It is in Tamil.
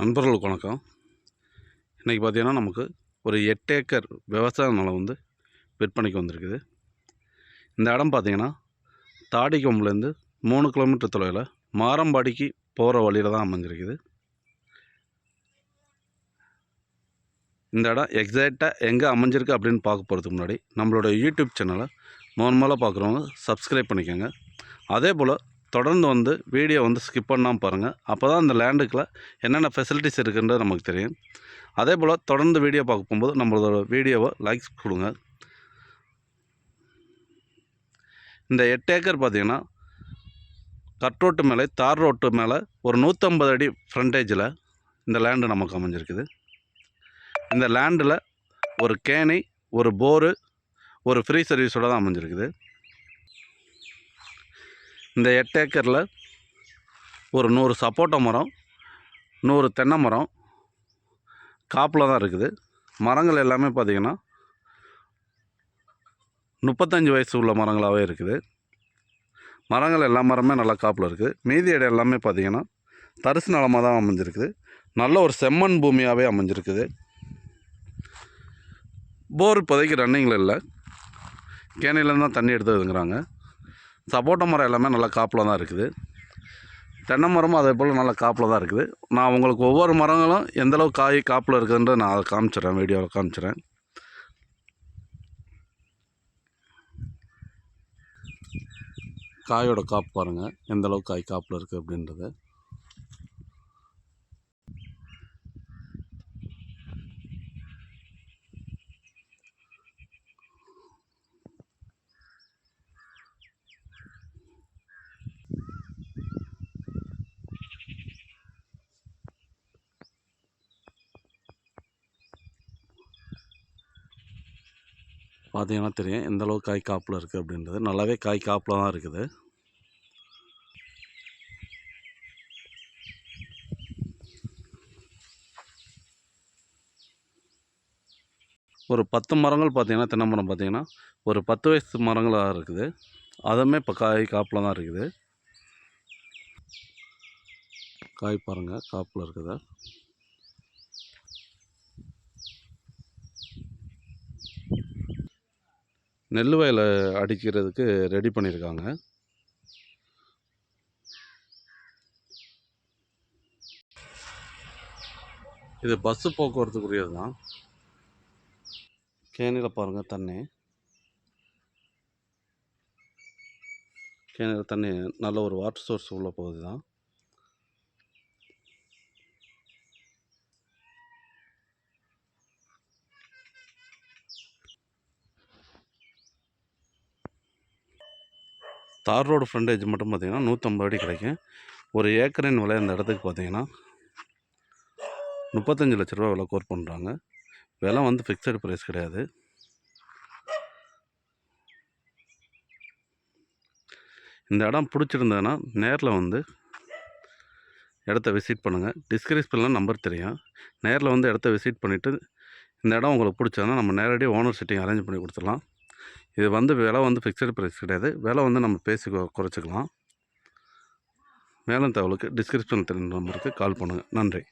நண்பர்களுக்கு வணக்கம். இன்றைக்கி பார்த்தீங்கன்னா நமக்கு ஒரு எட்டு ஏக்கர் விவசாய நிலம் வந்து விற்பனைக்கு வந்திருக்குது. இந்த இடம் பார்த்தீங்கன்னா தாடிக்கொம்புலேருந்து மூணு கிலோமீட்டர் தொலைவில் மாரம்பாடிக்கு போகிற வழியில் தான் அமைஞ்சிருக்குது. இந்த இடம் எக்ஸாக்டாக எங்கே அமைஞ்சிருக்கு அப்படின்னு பார்க்க போகிறதுக்கு முன்னாடி நம்மளோட யூடியூப் சேனலை நார்மலாக பார்க்குறவங்க சப்ஸ்கிரைப் பண்ணிக்கோங்க. அதே போல் தொடர்ந்து வந்து வீடியோ வந்து ஸ்கிப் பண்ணாமல் பாருங்கள் அப்போ தான் அந்த லேண்டுக்குள்ளே என்னென்ன ஃபெசிலிட்டிஸ் இருக்குன்றது நமக்கு தெரியும். அதே போல் தொடர்ந்து வீடியோ பார்க்க போகும்போது நம்மளோட வீடியோவை லைக்ஸ் கொடுங்க. இந்த எட்டு ஏக்கர் பார்த்தீங்கன்னா கட் ரோட்டு மேலே தார் ரோட்டு மேலே ஒரு நூற்றம்பது அடி ஃப்ரண்டேஜில் இந்த லேண்டு நமக்கு அமைஞ்சிருக்குது. இந்த லேண்டில் ஒரு கேணி ஒரு போரு ஒரு ஃப்ரீ சர்வீஸோட தான் அமைஞ்சிருக்குது. இந்த எட்டு ஏக்கரில் ஒரு நூறு சப்போட்டா மரம் நூறு தென்னை மரம் காப்பில் தான் இருக்குது. மரங்கள் எல்லாமே பார்த்திங்கன்னா முப்பத்தஞ்சு வயசு உள்ள மரங்களாகவே இருக்குது. மரங்கள் எல்லா மரமே நல்லா காப்பில் இருக்குது மீதி இடம் எல்லாமே பார்த்திங்கன்னா தரிசு நிலமாக தான் அமைஞ்சிருக்குது. நல்ல ஒரு செம்மண் பூமியாகவே அமைஞ்சிருக்குது. போர் இப்போதைக்கு ரன்னிங்கில் இல்லை. கேனையிலேருந்து தான் தண்ணி எடுத்து இதுங்கிறாங்க சப்போட்டா மரம் எல்லாமே நல்லா காப்பில் தான் இருக்குது. தென்னை மரமும் அதே போல் நல்லா காப்பில் தான் இருக்குது. நான் உங்களுக்கு ஒவ்வொரு மரங்களும் எந்தளவு காய் காப்பில் இருக்குதுன்ற நான் அதை காமிச்சிடுறேன் வீடியோவில் காமிச்சிடுறேன். காயோட காப்பு பாருங்கள் எந்தளவு காய் காப்பில் இருக்குது அப்படின்றத. பார்த்தீங்கன்னா தெரியும். எந்த அளவுக்கு காய் காப்பில் இருக்குது அப்படின்றது. நல்லாவே காய் காப்பில் தான் இருக்குது. ஒரு பத்து மரங்கள் பார்த்தீங்கன்னா தென்னை மரம் பார்த்தீங்கன்னா ஒரு பத்து வயசு மரங்களாக இருக்குது. அதுவுமே இப்போ காய் காப்பில் தான் இருக்குது. காய் பாருங்கள் காப்பில் இருக்குதா. நெல் வயலை அடிக்கிறதுக்கு ரெடி பண்ணியிருக்காங்க. இது பஸ்ஸு போக்குவரத்துக்குரியது தான் கேணியில் பாருங்கள் தண்ணி. கேணியில் தண்ணி நல்ல ஒரு வாட்டர் சோர்ஸ் உள்ள போகுது தான் தார் ரோடு ஃப்ரண்டேஜ் மட்டும் பார்த்தீங்கன்னா நூற்றம்பது அடி கிடைக்கும். ஒரு ஏக்கரின் விலை அந்த இடத்துக்கு பார்த்தீங்கன்னா முப்பத்தஞ்சு லட்ச ரூபா விலை கோர் பண்ணுறாங்க. விலை வந்து ஃபிக்ஸட் ப்ரைஸ் கிடையாது. இந்த இடம் பிடிச்சிருந்ததுன்னா நேரில் வந்து இடத்த விசிட் பண்ணுங்கள் டிஸ்கிரிப்ஷனில் நம்பர் தெரியும். நேரில் வந்து இடத்த விசிட் பண்ணிவிட்டு இந்த இடம் உங்களுக்கு பிடிச்சதுன்னா நம்ம நேரடியாக ஓனர் செட்டிங் அரேஞ்ச் பண்ணி கொடுத்துடலாம். இது வந்து விலை வந்து ஃபிக்ஸட் ப்ரைஸ் கிடையாது. விலை வந்து நம்ம பேசி குறைச்சிக்கலாம். மேலும் தகவலுக்கு டிஸ்கிரிப்ஷன் தெரிந்த நம்பருக்கு கால் பண்ணுங்கள் நன்றி.